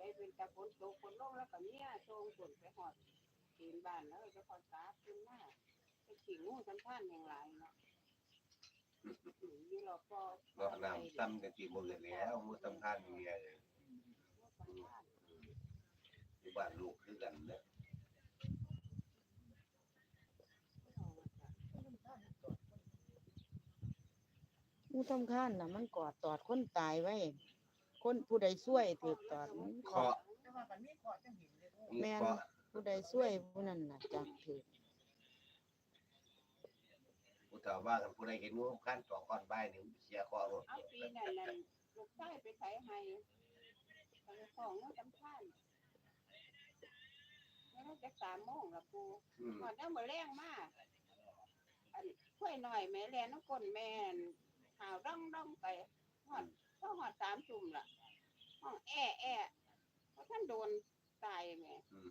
ได้เป็นตะฝนตกฝนลงแล้วก็เมียทรงฝนไปหอดตีนบ้านแล้วจะคอยตาขึ้นมาไปขี่งูสัมพันธ์อย่างไรเนาะยี่หลอกพอรอบน้ำซ้ำกันกี่โมงเลยแล้วมือสำคัญเมียเลยอยู่บ้านลูกคือกันนะผู้ทำข้านน่ะมันกอดตอดคนตายไว้ คนผู้ใดช่วยถูกตอดมันกอเคาะดมีแม่นเคาะผู้ใดช่วยผู้นั้นน่ะจักถือผู้เฒ่าว่ากันผู้ใดเห็นงูขั้นต่อก้อนใบนี่เสียเคาะหมดเอาปีนั้นนั่นลูกชายไปไถให้ไปของงูสัมพันธ์แล้วจะสามโมงละปูอืมหอดน้ำมือแรงมากอันช่วยหน่อยแม่แลน้ำก้นแม่นหาวร่องร่องไปหอด ก็หอดสามจุ่มล่ะห้องแอ่แอ่เพราะท่านโดนตายแม่อืม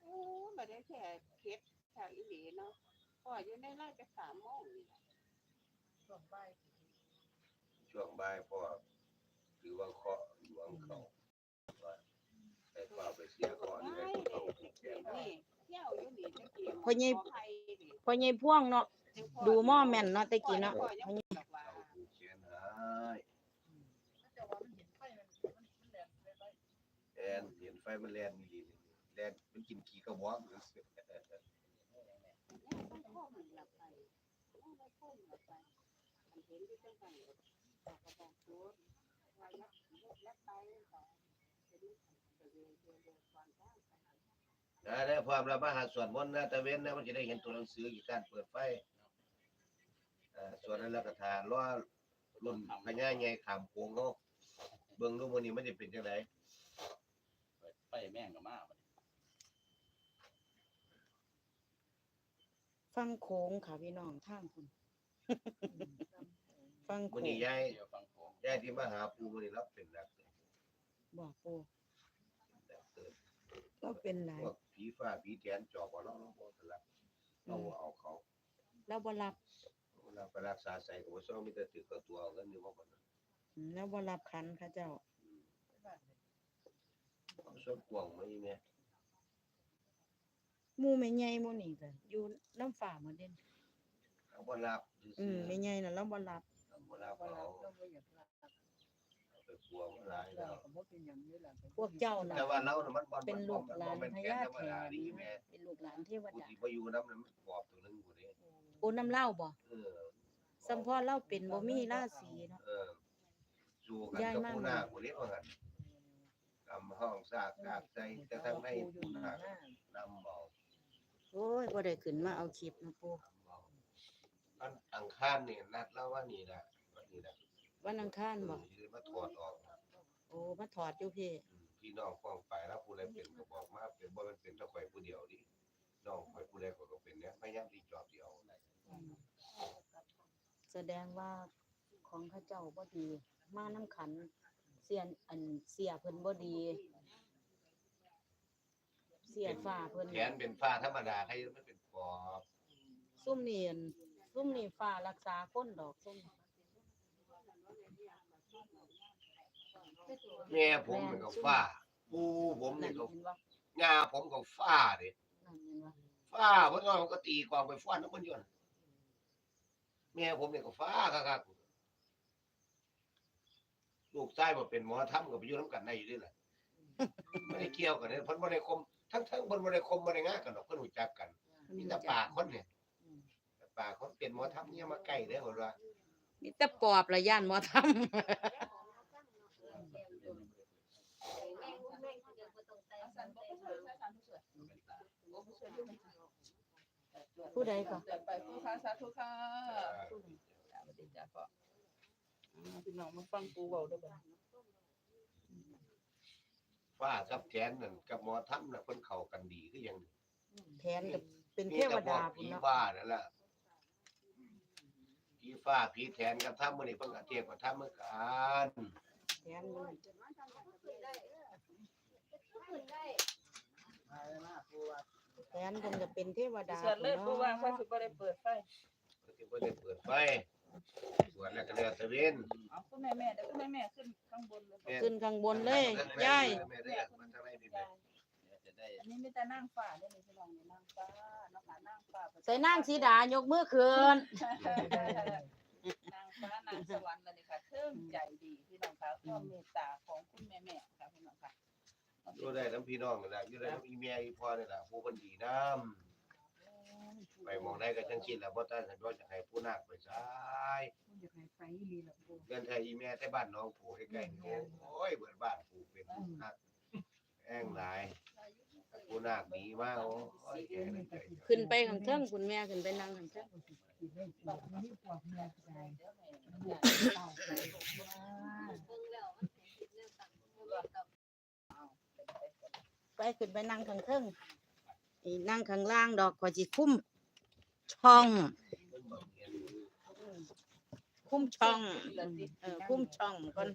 โอ้มาได้แค่เคสทางอีหลีเนาะพออยู่ในไร่จะสามโมงนี่ล่ะช่วงบ่ายพ่อถือว่าเคาะหลวงเขาว่าแต่เปล่าไปเสียเคาะนี่ให้ผู้เขาผูกแขนนี่เที่ยวอยู่นี่จะเกี่ยวพ่อใหญ่ขไผ่นี่พ่อใหญ่พ่วงเนาะ ดูหม้อแม่นเนาะแต่กี้เนาะ พ่อยังบอกว่าเขาผูกแขนให้แอ นเห็นไฟมันแลนดีๆแลนมันกินขี้กระบอกเนี่ยต้องข้อมันหลับไปต้องได้ข้อมันหลับไปมันเห็นที่ต้องไปบอกกระบอกโคตรว่ายักยักไปต่อจะดูจะเรียนเรียนเรียนความก้าวไปนะได้ความระมาหาส่วนมนต์นะตะเว้นนะมันจะได้เห็นตัวหนังสืออีกการเปิดไฟเอ่อส่วนนั้นแล้วก็ทานล้อรุ่นพญาใหญ่ขามโค้งเนาะเบิ่งดูมื้อนี้มันจะเป็นจังได ไปแม่งกับมาบัดนี้ฟังโค้งค่ะพี่น้องทางคุณฟังโค้มื้อนี้งยายเดี๋ยวฟังผมยายที่มาหาปู่มื้อนี้รับเป็นนักเตะบอกปูนักเตะก็เป็นไรพวกผีฟ้าผีแทนจอบเอาเนาะบ่สลับเอาเอาเขาแล้วบ่รับเราไปรักษาใส่ก็บ่ซ้อมีแต่ตึกกับตัวเอาเงินอยู่บ่ก่อนนะอืมแล้วบ่รับคันค่ะเจ้า เอาส่วนกวางมาอีแม่หมู่แม่ใหญ่หมู่นี่ก็อยู่น้ำฝ่าหมดเด่นเอาบ่รับอืมแม่ใหญ่น่ะเราบ่รับเอาบ่รับเอาเอาไปกลัวมันหลายแล้วพวกเจ้าน่ะ แต่ว่าเราน่ะมันบ่เป็นลูกหลานมันพแค่ญาธรรมแถดานนี่แม่เป็นลูกหลานเทวผู้ดาที่มาอยู่น้ำนั้นมันปอบตัวหนึงอยู่นี่โอ้น้ำเหล้าบ่เออสัมพอเราเป็นบ่มีราศีเนาะ เออสู้กันย้ายกับมา ผู้นาคผู้นี้ว่ากัน กำห้องซากซากใจแต่ทางในผู้นาคนำเบาโอ้ยบ่ได้ขึ้นมาเอาคลิปนะปูนำเบาอันอังคารนี่นัดแล้วว่านี่ล่ะวันนี้ล่ะวันอังคารบ่อืมมาถอดออกนะโอ้มาถอดอยู่พี่อืมพี่น้องฟ้องไปแล้วผู้ใดเป็นก็บอกมาเป็นบ่แมันเป็นเจ้าข่อยผู้เดียวดิน้องข่อยผู้ใดก็เป็นเนี่ยพยายามที่จอบเดียวแสดงว่าของเข้าเจ้าบ่ดี มาน้ำขัน เสียนอันเสียเพิ่นบ่ดี เสียฟ้าเพิ่นแขนเป็นฟ้าธรรมดาใครมันเป็นปอบซุ่มนี่อั่นซุ่มนี่ฟ้ารักษาคนดอกซุ่มแม่ผมมันก็ฟ้าปู่ผมนั่นี่นก็เห็นบ่ย่าผมก็ฟ้าเด้นั่นเห็นบ่ฟ้าเพิ่นก็ตีกวางไปฟ้อนน้ำมันอยู่นั่นแม่ผมนี่ก็ฟ้าคักๆ ลูกชายบ่เป็นหมอทำก็ไปอยู่นํกันได้อยู่นี่แหละไม่ได้เกี่ยวกันเด้เพิ่นบ่ได้คม ทั้งๆเพิ่นบ่ได้คมบ่ได้งากันดอกเพิ่นรู้จักกันมีแต่ปากคนเนี่ยอืมแต่ปากคนเป็นหมอทำเนี่ยมาใกล้เด้อเพิ่นว่ามีแต่ปอบละย่านหมอทำผู้ใดก็จัดไปผู้ค้าสาธุค่ะสวัสดีจ้าพ่ออ่า พี่น้องมาฟังปูเว้าด้วยกันฟ้ากับแขนนั่นกับหมอทำน่ะเพิ่นเข้ากันดีคือหยังแทนก็เป็นเทมีวแต่พวดากพุ่ผีนเนาะบ้านั่นล่ะผีฟ้าผีแทนกับทำมื้อนี้เพิ่นก็เทียบกับทำเหมือนกันแทนมันแทนเพิ่นก็เป็นเทวดาเสร็จเลยปูพุ่นวางไฟเนาะสุบ่ได้เปิดไฟเพิ่นสิบ่ได้เปิดไฟ สวดแล้วก็แล้วแต่เว้นเอาคุณแม่แม่เดี๋ยวคุณแม่แม่ขึ้นข้างบนเลยบอกขึ้นข้างบนเลยยายแม่เด้อมาทางไหนดีแม่เดี๋ยวจะได้อันนี้มีแต่นั่งฟ้าเนี่ยนี่พี่น้องนี่นั่งฟ้าน้องหานั่งฟ้าใส่นางสีดายกมือขึ้นนางฟ้านางสวรรค์เลยค่ะเทิงใจดีพี่น้องค่ะความเมตตาของคุณแม่แม่ค่ะพี่น้องค่ะ อยู่ได้ทั้งพี่น้องนี่แหละอยู่ได้ทั้งอีเมียอีพ่อนี่แหละผู้เพิ่นดีน้ำ ไปมองได้ก็จังคิดแหล้วบ่ต้านสันว่าจะให้ผู้นาคไปซ้ายอยากให้ไปดีละปู เงินไทยอีเมียแต่บ้านน้องผู้ใกล้ๆนี่โอ้ยเบิดบ้านผู้เป็นฮักแอ้งหลายผู้นาคหนีมาโอ้ยแก่เลยใจขึ้นไปข้างเทิงคุณแม่ขึ้นไปนั่งข้างเทิงสิได้ปวดไม่ปวดเมียใจบวกเต่าไปว่าไปขึ้นไปนั่งข้างเทิงอี นั่งข้างล่างดอกกว่าสิคุ้มช่อง คุ้มช่องเออคุ้มช่องก่อน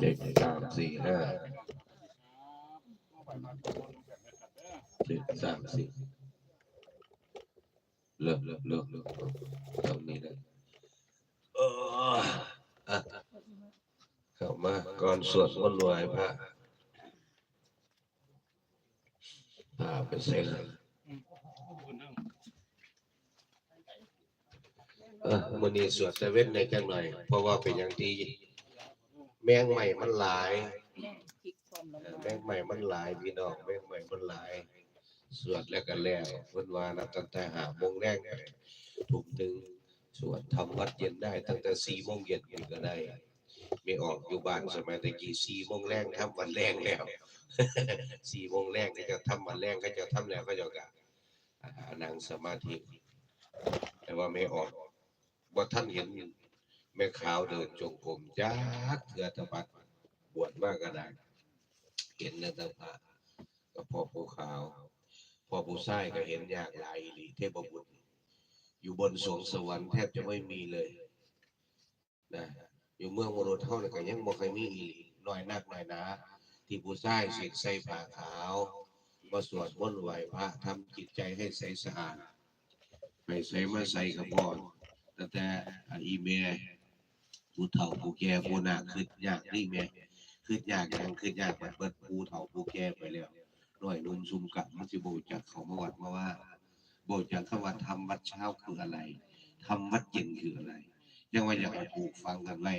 เด็กสามสี่ห้าเจ็ดสามสี่เลิกเลิกเลิกเลิกตรงนี้เลยเอออะเข้ามาก่อน สวดมนต์ไหว้พระพาไปเสร็จแล้วเออมื้อนี้สวดแต่เว้นในจังหน่อย เพราะว่าเป็นอย่างที่แมงใหม่มันหลายแมงเมาแมงใหม่มันหลายพี่น้องแมงใหม่มันหลายสวดแล้วก็แล้วเพิ่นว่านับตั้งแต่หาโมงแรกไปทุ่มหนึ่งสวดทำวัดเย็นได้ตั้งแต่สี่โมงเย็นก็ได้ ไม่ออกอยู่บ้านสมัยตะกี้สี่โมงแรกทำวันแรงแล้วสี่โมงแรกก็จะทำวันแรงก็จะทำแล้วก็จะกะนั่งสมาธิ แต่ว่าไม่ออกว่าท่านเห็นแม่ขาวเดินจงกรมจักเถือตะบัดบวชมากก็ได้เห็นนะตาพระก็พ่อผู้ขาวพ่อผู้ชายก็เห็นยากหลายหลีเทพบุตรอยู่บนสวงสวรรค์แทบจะไม่มีเลยนะ อยู่เมืองมนุษเท่านี่ก็ยังบ่เคยมีอีหลีน้อยนักน้อยหนาที่ผู้ชายสิใส่ผ้าขาวมาสวดมนต์ไหว้พระทำจิตใจให้ใสสะอาดไปใส่มาใส่กับพ่อตั้งแต่อ่าอีเมลผู้เฒ่าผู้แก่ผู้หนาคขึ้นยากนี่แม่คือยากยังคือยากแบบเบิดภูเฒ่าภูแก่ไปแล้วน้อยนุ่มซุ่มกับมันสิบูจักเขามาวัดมาว่าบูจักคำว่าทำวัดเช้าคืออะไรทำวัดเย็นคืออะไร ยังว่าอยากปลูกฟังกันไว้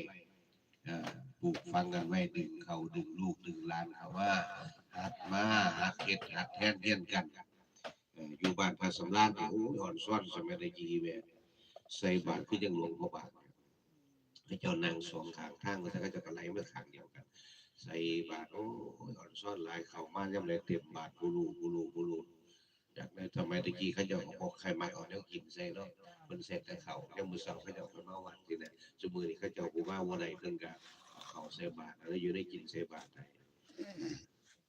ปลูกฟังกันไว้ดึงเขาดึงลูกดึงหลานเขาว่าหัดมาหัดเฮ็ดหัดแทนเทียนกันอยู่บ้านพระสำราญนี่โอ้อ่อนซ้อนสมัยตะกี้แม่ใส่บาตรคือจังหลวงพ่อบาทให้เจ้านั่งสองขางทางแล้วก็จะกระไหลมาข้างเดียวกัน ใส่บาทโอ้อ่อนซ่อนลายเข้ามาย่ำเลยเต็มบาทกูรูกูรูกูรู อยากได้ทำไมตะกี้เขาเจะบอกใครมาเอ่อนแล้วกินใส่เนาะมันเสร็จแต่เขายังมือเสาเขาเจะไปมาวัดที่นั่นสมือนี่เขาเจะกูมาวันไหนเพิ่นก็เอาเขาใส่บาทแล้วอยู่ได้กินใส่บาทได้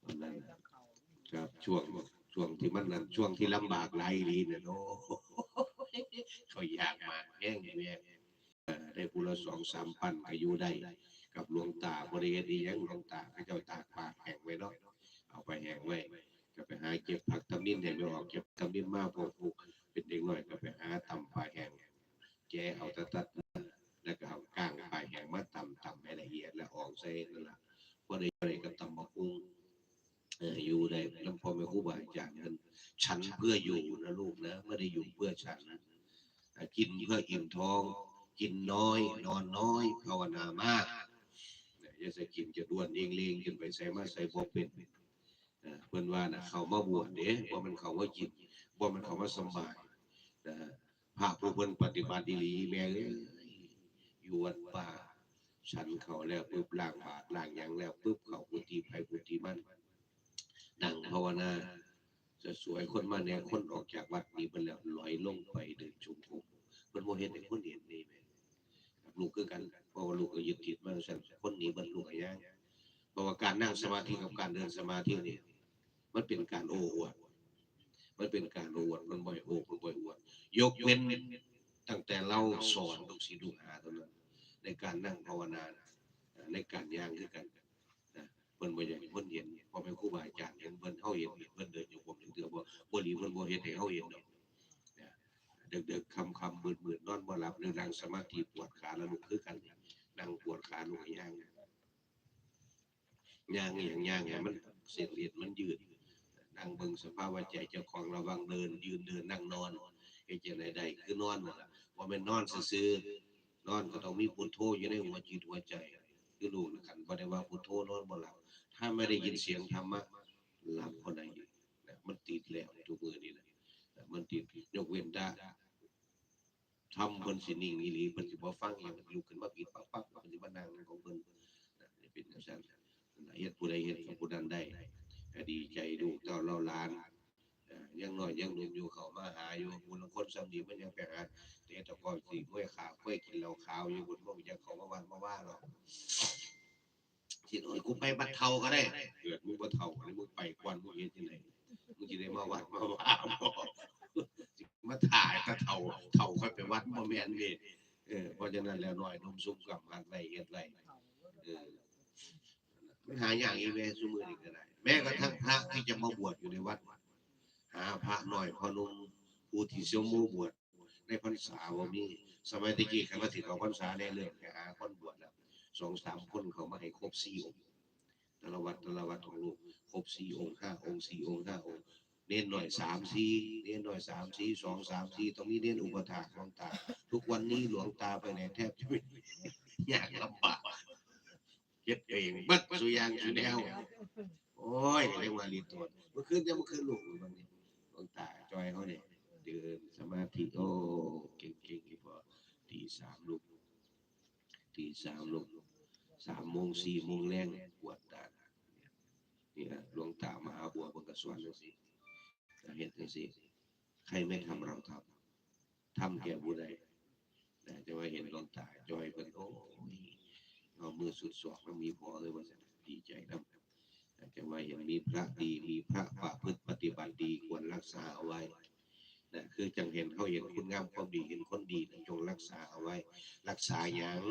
ตอนนั้นครับช่วงช่วงที่มันนั่นช่วงที่ลำบากหลายลีเนี่ยโอ้เขาอยากมาแงอย่งเนี้ยได้ผู้ละสองสามพันก็อยู่ได้ กับหลวงตาบริเวณดียังหลวงตาพระเจ้าตากปากแห้งไว้เนาะเอาไปแห้งไว้ ก็ไปหาเก็บผักตำนินให้ไม่ออกเก็บตำนินมาพวกผูกเป็นเด็กน้อยก็ไปหาตำปลาแห้งแกเอาตะตัดแล้วก็เอาก้างปลาแห้งมาตำตำให้ละเอียดแล้วออกใส่นั่นแหละพอได้อะไรก็ตำมะกุ้งอยู่ได้ลำพอแม่ครูบาอาจารย์มันฉันเพื่ออยู่นะลูกนะไม่ได้อยู่เพื่อฉันนะกินเพื่ออิ่มท้อง กินน้อย นอนน้อยภาวนามากอย่าใส่กินจะด้วนเองเลงจนไปใส่มาใส่บ่เป็น เพิ่นว่านะเขามาบวชเด้บ่มันเขามากินบ่มันเขามาสบายนะพระผู้เพิ่นปฏิบัติดีหลีแม่เอ้ยอยู่วัดป่าฉันเขาแล้วปึ๊บล้างบาตรล้างยังแล้วปึ๊บเขากุฏิไผกุฏิมันนั่งภาวนาจะสวยคนมาแน่คนออกจากวัดนี้เพิ่นแล้วลอยลงไปเดินชมภูเพิ่นบ่เห็นให้คนเห็นนี่แหมลูกคือกันเพราะว่าลูกก็ยึดติดมาสั่นคนหนีบรรลุก็ยากเพราะว่าการนั่งสมาธิกับการเดินสมาธินี่ มันเป็นการโอ้อวดมันเป็นการโอ้อวดมันบ่อยโอ้มันบ่อยอวดยกเว้นตั้งแต่เราสอนลูกศิษย์ลูกหาเท่านั้นในการนั่งภาวนาในการย่างคือกันเพิ่นบ่อยากเพิ่นเห็นพอเป็นครูบาอาจารย์เห็นเพิ่นเฮาเห็นเพิ่นเดินอยู่ผมถึงเตือบ่บ่หลีเพิ่นบ่เฮ็ดให้เฮาเห็นดอกนะดึกๆค่ำๆมืดๆนอนบ่หลับหรือนั่งสมาธิปวดขาแล้วลุกคือกันนั่งปวดขาลุกย่างย่างอย่างย่างให้มันเส้นเลือดมันยืด นั่งเบิ่งสภาพวะใจเจ้าของระวังเดิน ยืนเดินนั่งนอนเฮ็ดจังไดได้คือนอนนั่นล่ะบ่แม่นนอนซื่อๆนอนก็ต้องมีพุทโธอยู่ในหัวจิตหัวใจคือลูกนะกันบ่ได้ว่าพุทโธนอนบ่หลับถ้าไม่ได้ยินเสียงธรรมะหลับคนใดนะมันติดแล้วทุกมือนี่นะนะมันติดยกเว้นได้ทำเพิ่นสินิ่งอีหลีเพิ่นสิบ่ฟังอีหยังลุกขึ้นมาปิดปักปักเพิ่นสิมานั่งของเพิ่นนะนี่เป็นจังซั่นนะเฮ็ดผู้ใดเฮ็ดกับผู้นั้นได้ ก็ดีใจลูกเต้าเล่าหลานยังน้อยยังหนุ่มอยู่เขามาหาอยู่ผู้ลางคนซ้ำดีมันยังไปหาแต่ตะกอนสิห้วยขาวห้วยกินเหล้าขาวอยู่บนบ่อยากเขามาวันมาว่าหรอกสิโอ้ยกูไปบัดเทาก็ได้เกิดมึงบัดเทาอันนี้มึงไปกวนมึงเฮ็ดจังไดมึงสิได้มาวัดมาว่ามาถ่ายตะเทาเทาค่อยไปวัดบ่แมนเด้เออเพราะฉะนั้นแล้วน้อยนมซุ่มกับหัดไว้เฮ็ดไว้เออมันหาอย่างอีแม่ซุมือนี้ก็ได้ แม้กระทั่งพระที่จะมาบวชอยู่ในวัด หาพระหน้อยพอนุ่มผู้ที่เสียวมู่บวชในพรรษาบ่มีสมัยตะกี้คันว่าสิข้าพรรษาได้เรื่องไปหาคนบวชแล้วสองสามคนเขามาให้ครบสี่องค์แต่ละวัดแต่ละวัดของลูกครบสี่องค์ห้าองค์สี่องค์ห้าองค์เน้นหน่อยสามสี่เน้นหน่อยสามสี่สองสามสี่ตรงนี้เน้นอุปถาหลวงตา ทุกวันนี้หลวงตาไปไหนแทบจะไม่ยากลำบากเก็บเองเบัดสุอยางสุแนว โอ้ยเรียกว่าลีตัวเมื่อคืนจะเมื่อคืนลูกบางทีหลวงตาจอยเขาเนี่ยเดินสมาธิโอ้เก่งๆอีกพอตีสามลูกตีสามลูกสามโมงสี่โมงแรงปวดตาเนี่ยหลวงตามหาบัวบนกระสวนจังสิเห็นจังสิใครไม่ทำเราทำทำแก่ผู้ใดแต่จะว่าเห็นหลวงตาจอยเพิ่นโอ้ยเอามือสุดสอกแล้วมีพอเลยว่าซั่นดีใจนำ จะว่าเห็นมีพระดีมีพระประพฤติปฏิบัติดีควรรักษาเอาไว้นะคือจังเห็นเขาเห็นคุณงามความดีเห็นคนดีนะจงรักษาเอาไว้ รักษาหยัง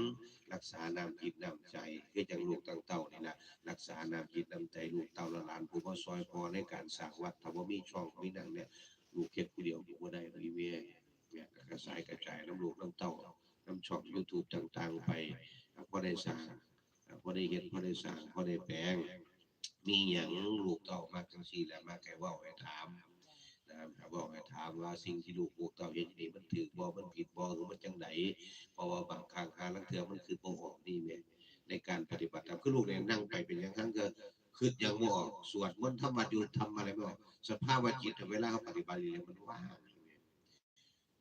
รักษาน้ำจิตน้ำใจ คือจังลูกตั้งเต้านี่นะรักษาน้ำจิตน้ำใจลูกเต้าละลานผู้พ่อซอยพอในการสร้างวัดถ้าว่ามีช่องมีนังเนี่ยลูกเฮ็ดผู้เดียวอยู่บ่ได้รีเวียเนี่ยกระจายกระจายน้ำลูกน้ำเต้าน้ำช่อง YouTube ต่างๆไปพอได้สร้างพอได้เฮ็ดพอได้สร้างพอได้แปลง มีหยังลูกเต้ามากจังซี่แหละมาแค่ว้าให้ถามนะครับบอกให้ถามว่าสิ่งที่ลูกพวกเต้าเฮ็ดนี่มันถูกบ่มันผิดบ่หรือมันจังไดเพราะว่าบางครั้งหาลังเทือมันคือบ่ออกนี่แม่ในการปฏิบัติธรรมคือลูกเนี่ยนั่งไปเป็นอย่างครั้งก็คือยังบ่ออกสวดมนต์ทำวัดอยู่ทำอะไรไม่ออกสภาพว่าจิตเวลาเขาปฏิบัติเนี่ยมันว่าง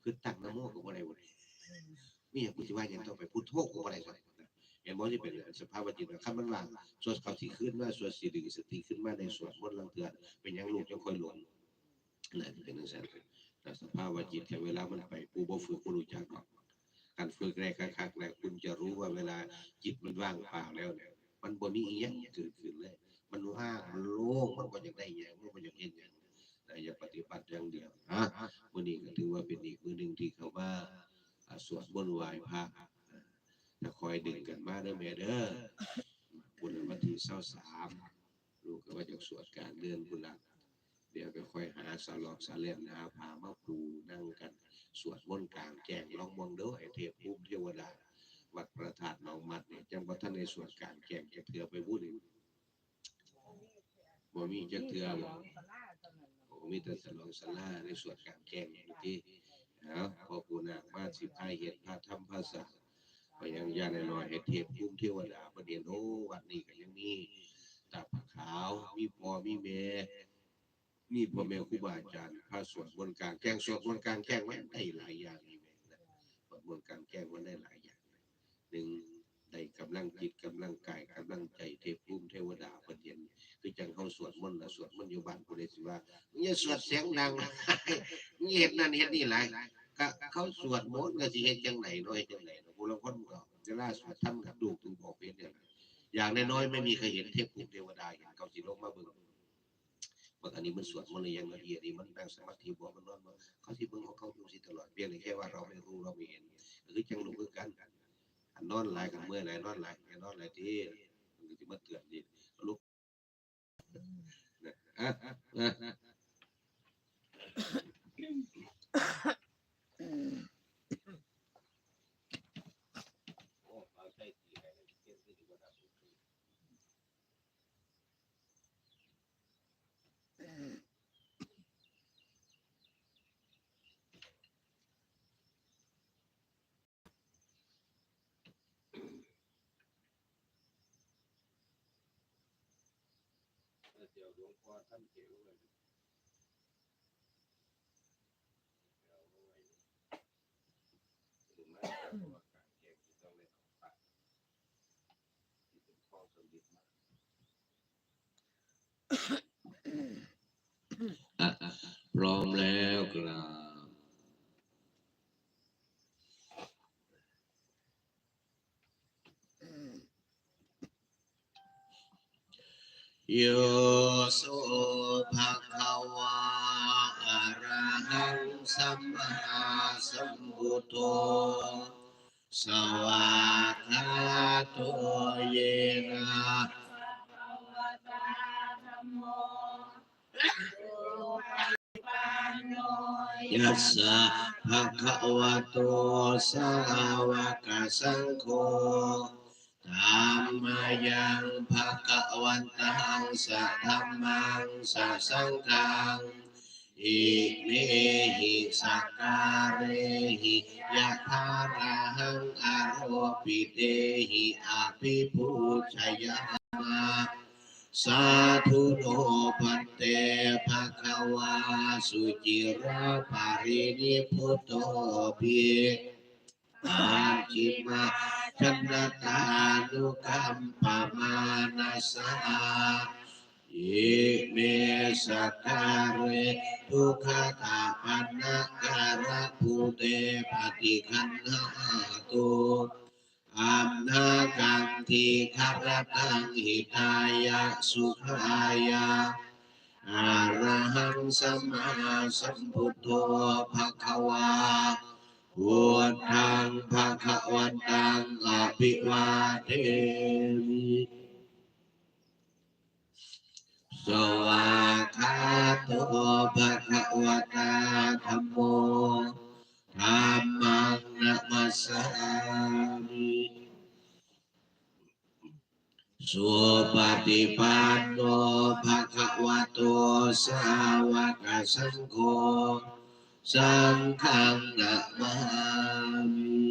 คือตั้งนะโมก็บ่ได้บ่ได้มีหยังกูสิว่าหยังต้องไปพุทโธก็บ่ได้ครับ เห็นบ่ที่เป็นสภาพว่าจิตคันมันว่างสวดเขาสิขึ้นมาสวดสิดึงสติขึ้นมาในสวดมนต์ลังเทือเป็นหยังลูกจังค่อยหลงนั่นเป็นจังซั่นแต่สภาพว่าจิตแต่เวลามันไปปูบ่ฝึกบ่รู้จักหรอกการฝึกแรกคักๆแล้วคุณจะรู้ว่าเวลาจิตมันว่างเปล่าแล้วเนี่ยมันบ่มีอีหยังเกิดขึ้นเลย มันว่างมันโล่งมันบ่อยากได้หยังมันบ่อยากเห็นหยังแต่อยากปฏิบัติอย่างเดียวฮะมื้อนี้ก็ถือว่าเป็นอีกมื้อหนึงที่เขามาอ่าสวดมนต์ไหว้พระถ้า คอยดึงกันมาเด้อแม่เด้อบุญวันที่23ลูกก็ว่าจะสวดการเดือนพุ่นละเดี๋ยวก็ค่อยหาสลอกสาเล่มหาผ้ามาปูนั่งกัน สวดมนต์กลางแจงลองมองเด้อไอเทพภูมิเทวดา วัดประธาตหนองมัดเนี่ยจังบ่าทันในสวดกลางแจงจะเถือไปพูดอีกบ่มีจะเถือบ่โอ้มีแต่สลองสลาในสวดกลางแจงอย่างที่เอาพอปูนาคมาสิพายเฮ็ดพระธรรมภาษา ก็ยังย่าน้อยให้เทพภูมิเทวดาประเดี๋ยวโอ้วัดนี้ก็ยังมีตาผาขาว มีพ่อมีแม่มีพ่อแม่ครูบาอาจารย์พาสวดมนกลางแจ้งสวดมนกลางแจ้งไว้ได้หลายอย่างนี่แม่นะสวดมนกลางแจ้งไว้ได้หลายอย่างหนึ่งได้กำลังจิตกำลังกายกำลังใจเทพภูมิเทวดาเพิ่นเห็นคือจังเขาสวดมนต์น่ะสวดมนต์อยู่บ้านผู้ใดสิว่ามึงอย่าสวดเสียงดังมึงเฮ็ดนั่นเฮ็ดนี่หลายก็เขาสวดมนต์ก็สิเฮ็ดจังไหนนาะเฮ็ดจังไหน ผู้ลางคนก็เวลาสวดทำกับลูกถึงบอกเฮ็ดเนี่ยอย่างน้อยๆไม่มีใครเห็นเทพภูมิเทวดาเห็นเขาสิลงมาเบิ่งบางอันนี้มันสวดมันเลยยังละเอียดนี่มันนั่งสมาธิบ่มันนอนบ่เขาสิเบิ่งของเขาอยู่สิตลอดเพียงแต่แค่ว่าเราไม่รู้เราไม่เห็นคือจังรู้คือกันอันนอนหลายกันเมื่อยหลายนอนหลายแค่นอนหลายทีมันก็สิมาเตือนดิลุกอืมโอ้เอาใส่ที่ให้เลยเก็บไว้ดีกว่าครับ เดี๋ยวหลวงพ่อท่านเกี่ยวเลยเดี๋ยวเอาไว้ถึงแม้จะว่าการแข่งที่ต้องเล่นขอาปากที่เป็นข้อสมบิดมากพร้อมแล้วครับ โยโสภะคะวาอะระหังสัมมาสัมพุทโธสวากขาโตเยนะยัสสะภะคะวะโตสาวกสังโฆ ธัมมยังภะคะวันตังสะธัมมังสะสังฆังอิเมหิสักการะหิยะธาระหังอโรปิเตหิอภิปุชยามะสาธุโนพันเตภะคะวาสุจิราภารินิพุตโตภิอาจิมา ชนตานุกัมปมานาสา อิเมสกการเรทุกขตาปันนาการะภูเตปฏิคันหาตุอัมนากันติคารตังหิตายะสุขายะอะระหังสัมมาสัมพุทโธภะคะวาพุทธังภะคะวันตังอภิวาเทมิสวากขาโตภะคะวะตาธัมโมธัมมังนะมัสสามิสุปฏิปันโนภะคะวะโตสาวกสังโฆ สังฆังนะมามิ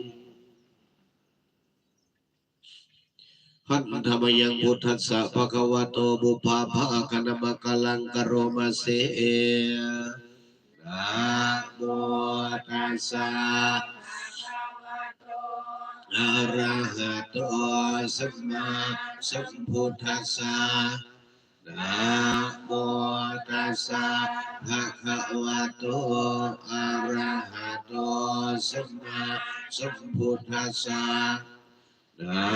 หันธรรมยังพุทธัสสะภะคะวะโตบุพพาภาคณมะกะลังกะโรมาเสนะโมตัสสะอะระหะโตสัมมาสัมพุทธัสสะ นะโมตัสสะภะคะวะโตอะระหะโตสัมมาสัมพุทธัสสะนะ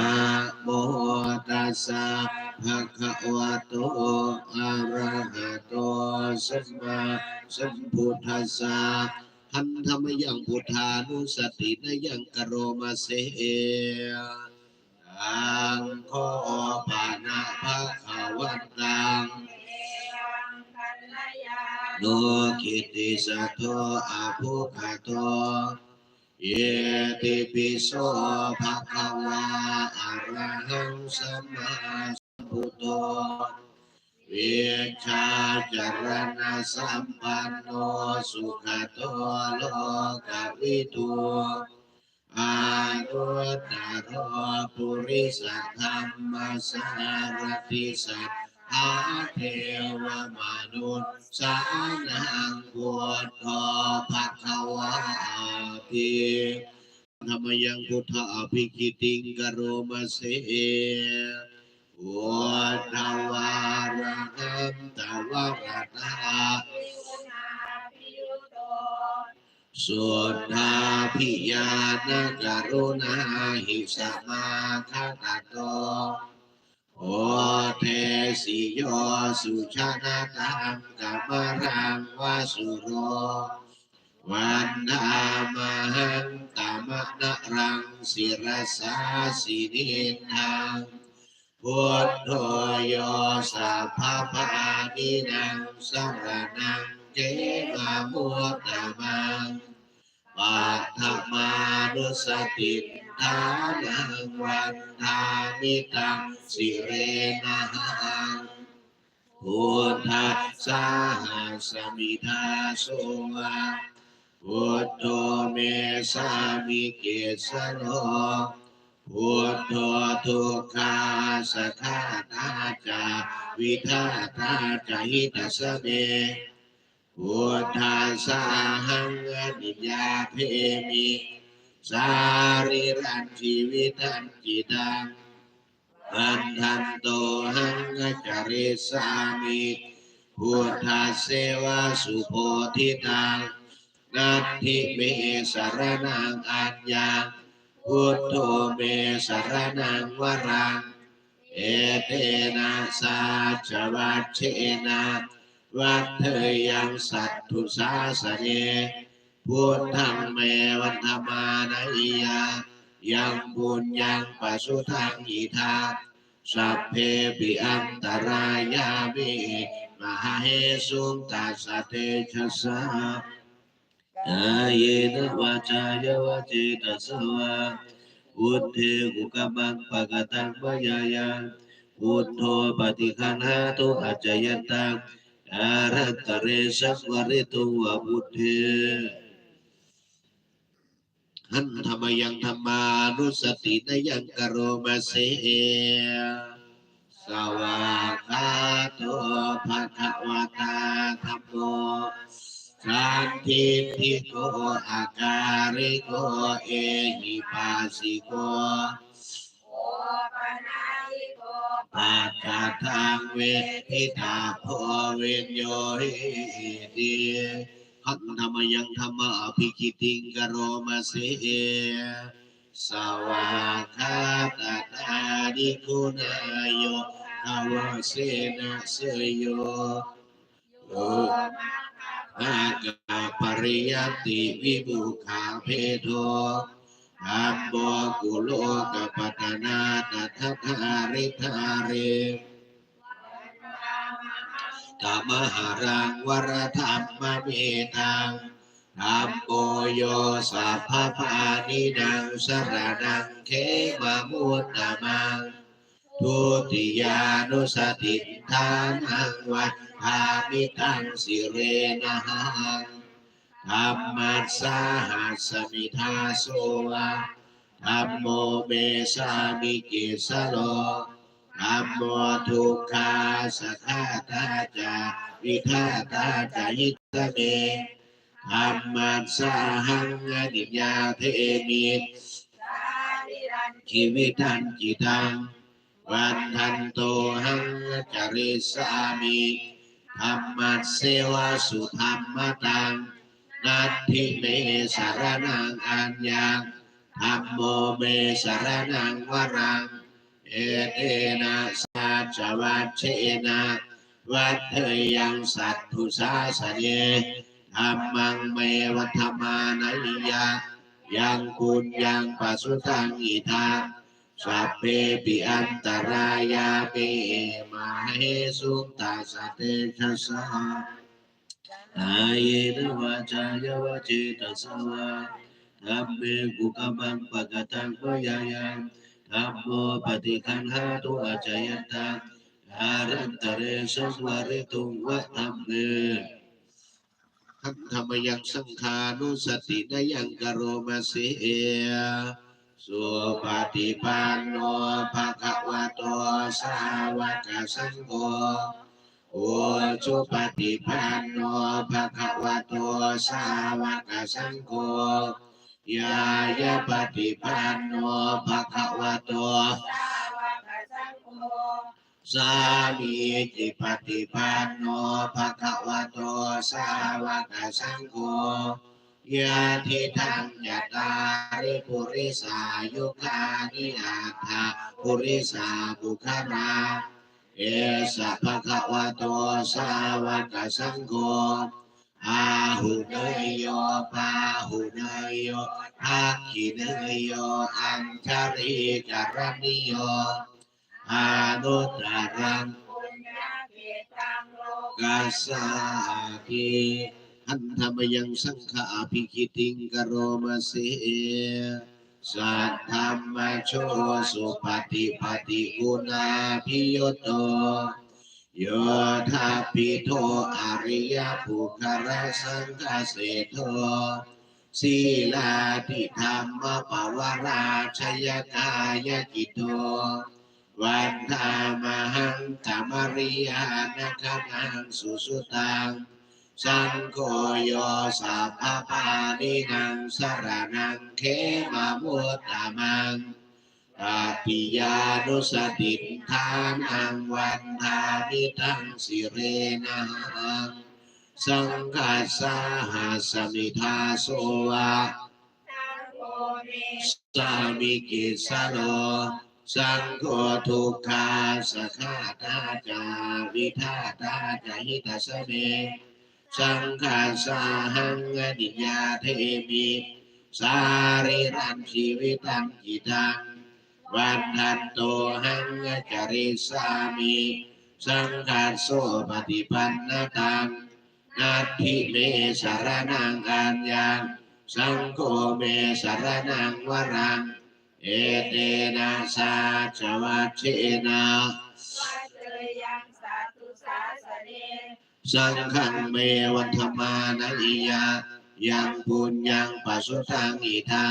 โมตัสสะภะคะวะโตอะระหะโตสัมมาสัมพุทธัสสะหันธรรมยังพุทธานุสตินยังกโรมาเส อังโคปานาภาคาวันตังโนคิติสัทโตอาภุคาโตเยติปิโสภะคะวาอะระหังสัมมาสัมพุทโธเวชาจรณะสัมปันโนสุขโตโลกวิทู อานุตตโรปุริสธรรมสารติสัทธาเทวมนุษย์สานังพุทโธภะคะวาติธรรมยังพุทธอภิคิติงกโรมาเสวัฏวารหันตวรตา สุทธาพิยานกรุณาหิสมาคตโตโอเทสิโยสุชานาตังกัมรังวาสุโรวันนามหังตามะนรังศิรสาสินินังพุทโธโยสัพพะปานินังสรนัง เจมามุตตะมังปัตถมานุสติทานังวันทามิตังสิเรนะหังพุทธัสสะสมิทาโสวะพุทโธเมสามิเกสโลพุทโธทุกขาสัทาตาจาวิทาตาจาหิตัสเม พุทธัสสะหังอนิจจาเพมิสาริรันชีวิตันจิตังอันทันโตหังจาริสามิพุทธาเสวะสุโพธิตังนัตถิเมสารนังอัญญาพุทโธเมสารนังวรังเอเตนะสาจวัชเชนะ วัฏเทยังสัตถุสาสเนพุทธังเมวันธมานายยายังบุญยังปัสสุทังอิทาสัพเพปิอันตรายามิมหาเหสุงตัสเตชะสะกายนวาจายวาจิตสวะพุทเทกุกมังปะกตังปะยายังพุทโธปฏิคันหาตุอัจจยตัง อารัตตะเรสักวริตุวะพุทเทหันธรรมยังธรรมานุสตินยังกโรมาเสสวากาโตภะคะวะตาธัมโมสันทิทิโกอาการิโกเอหิปัสสิโก ปัจจทังเวทิตาโพเวนโยหิติหัตธรรมยังธรรมอภิคิติงกโรมาเสสวากาตตาดิคุณายโยภาวเสนะเสยโยโออากาปริยติวิบุขาเพโท อัมโบกุโลกปัตนาตถาธาริธาเรกามหารังวรธรรมเมตังธรรมโมโยสัพพานินังสรนังเขมมุตตมังทุติยานุสติทานังวัฏามิตังสิเรนะหัง ธรรมัสสาหัสมิทาโสวะธรรมโมเมสามิกิสโลธัมโมทุกขาสัทธาตาจาวิทาตาจายิตเมธัมมัสสาหังอนิจจาเทมิชีวิตันจิตังวันทันโตหังจาริสามิธัมมัสเสวสุธรรมตัง นัตถิเมสารนังอัญญังธัมโมเมสารนังวรัง เอเตนะสัจวัชเชนะวัฏเทยังสัตถุสาสเนธรรมังเมวัฏมานัยยะยังกุญยังปัสสุทังอิทาสัพเพปิอันตรายาเปมาเหสุงตัสเตชะสะ กายนวาจายวาจิตสวะธัมเมกุกมังปะกตังปยายังธัมโมปฏิคันหาตุอาจายตังอารันตเรสสวาริตุงวะธัมเมหัตถมยังสังขานุสตินยังกโรมาเสสุปฏิปันโนภะคะวะโตสาวกสังโฆ อจุปฏิปันโนภะคะวะโตสาวกสังโฆยายาปฏิปันโนภะคะวะโตสามีจิปฏิปันโนภะคะวะโตสาวกสังโฆยะทิทังยะตาริปุริสายุคานิอาภาปุริสาบุคารา เอสะภะคะวะโตสาวกสังโฆอาหุเนยโยปาหุเนยโยภาคิเนยโยอัญชาริจารณิโยอานุตรังุญญาเกตังโลกัสสาทิอันธรรมยังสังฆาภิคิติงกโรมาเส สัทธรรมโชสุปฏิปฏิกุณาพิโยโตโยธาปิโทอริยภูคาราสังกเสโทศีลาติธรรมปวาราชยกายกิโตวันธามหังธรรมริยานาคนังสุสุตัง สังโฆโยสัพพปานินังสารนังเขมามุตตามังตาปิยานุสติทานังวันทานิทังสิเรนังสังกัสสาหัสมิทาโสวะตัมสามิกิสโลสังโฆทุกขาสขาตาจาวิทาตาจาหิตาสเม สังฆาสาหังอนิยาเทมิสาริรันชีวิตังกิตังวันทันโตหังจาริสามิสังฆาโสปฏิปันนตังนาทิเมสารนังอัญญังสังโฆเมสารนังวรัง เอเตนะสาจวัชเชนะ สังฆเมวันธมานัอิยายังปุญญังปัสสุทังอิทา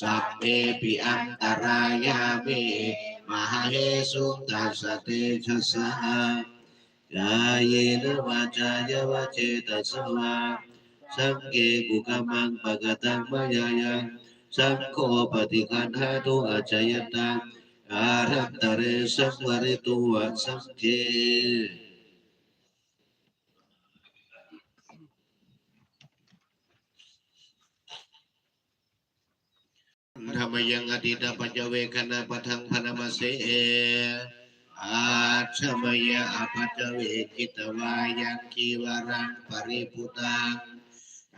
สัพเพปิอันตรายาเมมหาเฮสุตัสสะเตชะสะกายเนวาจายวเจตสวาสังเกกุกมังปะกตังมายายังสังโฆปฏิคันหาตุอาจายตังอารัตเรสังวริตุวะสังเก ธรรมยังอดีตปัจเจเวคณะปะทังพนมเสอาชมยะอปัจเจเวกิตวายังคีวรังปริพุตัง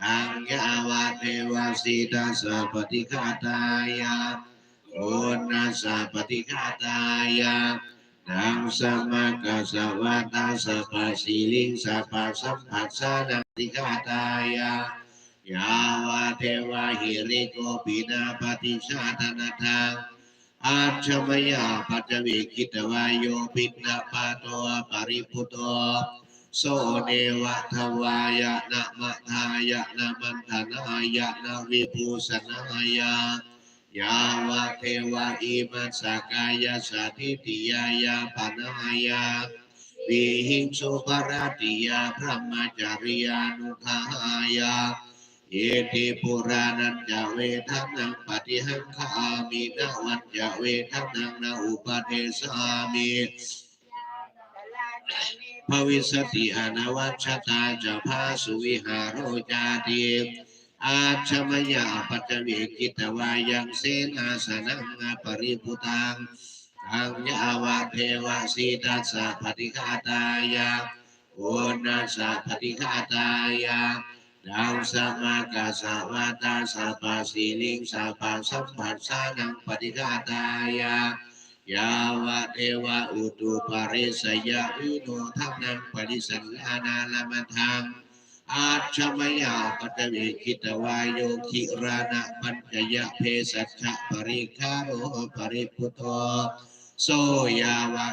อังยาวาเทวาสีตาสปฏิฆาตายาโอนัสสะปฏิฆาตายานังสมะกัสสะวะตาสปะสีลิงสปะสัมผัสสะนังปฏิฆาตายา ยาวาเทวาหิริโกปินาปฏิชาตนาทังอาชมยาปัจวิคิตวายโยปินาปาโตปริพุโตโสเนวะทวายะนะมะทายะนะมันธนายะนะวิภูสนายะยาวาเทวาอิมัสสกายาสาธิติยายาปนายาวิหิงสุปราติยาพระมจาริยานุทายา เอติปุรานันจะเวทันังปฏิหังคามินวันจะเวทันังนาอุปเทสามิภวิสติอนวัชตาจะพาสุวิหารโรจาติอาชมยาปัจจวิกิตวายังเสนาสนังปริพุตังทังยาวะเทวสีตัสสะปฏิฆาตายาโอนัสสะปฏิฆาตายา ดังสมากาสาวาตาสาปาสีลิงสาปาสัมผัสสานังปฏิฆาตายายาวะเทวะอุตุปาริสยาวิโนทัพนังปฏิสันลานาลมันทังอาชมยาปตวิคิตวายโยคิรานะปัญจยะเพสัชะปริคาโรปริพุทโธโสยาวะ